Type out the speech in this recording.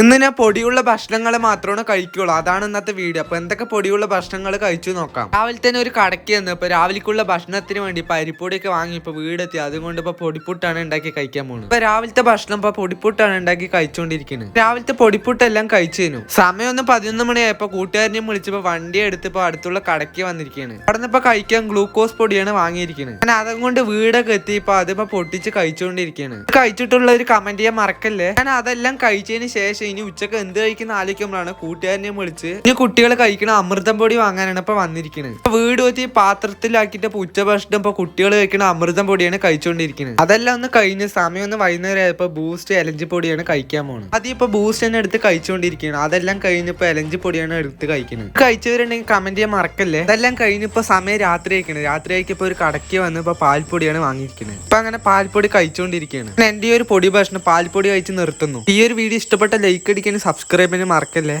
ഇന്ന് ഞാൻ പൊടിയുള്ള ഭക്ഷണങ്ങൾ മാത്രമാണ് കഴിക്കുള്ളൂ. അതാണ് ഇന്നത്തെ വീഡിയോ അപ്പൊ എന്തൊക്കെ പൊടിയുള്ള ഭക്ഷണങ്ങൾ കഴിച്ചു നോക്കാം. രാവിലെ തന്നെ ഒരു കടയ്ക്ക് വന്നു ഇപ്പൊ രാവിലേക്കുള്ള ഭക്ഷണത്തിന് വേണ്ടി ഇപ്പൊ അരിപ്പൊടിയൊക്കെ വാങ്ങി ഇപ്പൊ വീടെത്തി. അതുകൊണ്ട് ഇപ്പൊ പൊടിപ്പുട്ടാണ് ഉണ്ടാക്കി കഴിക്കാൻ പോകുന്നത് ഇപ്പൊ രാവിലത്തെ ഭക്ഷണം ഇപ്പൊ പൊടിപ്പുട്ടാണ് ഉണ്ടാക്കി കഴിച്ചുകൊണ്ടിരിക്കുന്നത് രാവിലത്തെ പൊടിപ്പുട്ടെല്ലാം കഴിച്ചിരുന്നു സമയം ഒന്ന് പതിനൊന്ന് മണിയായപ്പോ കൂട്ടുകാരനെയും വിളിച്ചപ്പോ വണ്ടി എടുത്ത് ഇപ്പൊ അടുത്തുള്ള കടയ്ക്ക് വന്നിരിക്കുകയാണ് അവിടെ ഇപ്പൊ കഴിക്കാൻ ഗ്ലൂക്കോസ് പൊടിയാണ് വാങ്ങിയിരിക്കുന്നത് ഞാൻ അതുകൊണ്ട് വീടൊക്കെ എത്തി ഇപ്പൊ അതിപ്പോ പൊട്ടിച്ച് കഴിച്ചുകൊണ്ടിരിക്കുകയാണ് കഴിച്ചിട്ടുള്ള ഒരു കമന്റ് ചെയ്യാൻ മറക്കല്ലേ? ഞാൻ അതെല്ലാം കഴിച്ചതിന് ശേഷം ഇനി ഉച്ചയ്ക്ക് എന്ത് കഴിക്കുന്ന ആലോചിക്കുമ്പോഴാണ് കൂട്ടുകാരനെയും വിളിച്ച് ഇനി കുട്ടികൾ കഴിക്കണ അമൃതം പൊടി വാങ്ങാനാണ് ഇപ്പൊ വന്നിരിക്കുന്നത് വീട് വെച്ച് പാത്രത്തിലാക്കിയിട്ട് ഇപ്പൊ ഉച്ചഭക്ഷണം ഇപ്പൊ കുട്ടികൾ കഴിക്കണ അമൃതം പൊടിയാണ് കഴിച്ചുകൊണ്ടിരിക്കുന്നത് അതെല്ലാം ഒന്ന് കഴിഞ്ഞ് സമയം ഒന്ന് വൈകുന്നേരം ആയപ്പോ ബൂസ്റ്റ് എലഞ്ചി പൊടിയാണ് കഴിക്കാൻ പോകുന്നത് അത് ഇപ്പൊ ബൂസ്റ്റ് തന്നെ എടുത്ത് കഴിച്ചുകൊണ്ടിരിക്കുകയാണ് അതെല്ലാം കഴിഞ്ഞപ്പോ എലഞ്ചി പൊടിയാണ് എടുത്ത് കഴിക്കുന്നത് കഴിച്ചവരുണ്ടെങ്കിൽ കമന്റ് ചെയ്യാൻ മറക്കല്ലേ? അതെല്ലാം കഴിഞ്ഞപ്പോ സമയം രാത്രി ആയിക്കണേ. രാത്രി ആയിക്കപ്പോ ഒരു കടക്കി വന്ന് ഇപ്പൊ പാൽപ്പൊടിയാണ് വാങ്ങിയിരിക്കുന്നത് ഇപ്പൊ അങ്ങനെ പാൽപ്പൊടി കഴിച്ചുകൊണ്ടിരിക്കുകയാണ് എന്റെ ഈ ഒരു പൊടി ഭക്ഷണം പാൽപ്പൊടി കഴിച്ച് നിർത്തുന്നു. ഈ ഒരു വീഡിയോ ഇഷ്ടപ്പെട്ട ലൈക്ക് അടിക്കാനും സബ്സ്ക്രൈബ് ചെയ്യാനും മറക്കല്ലേ?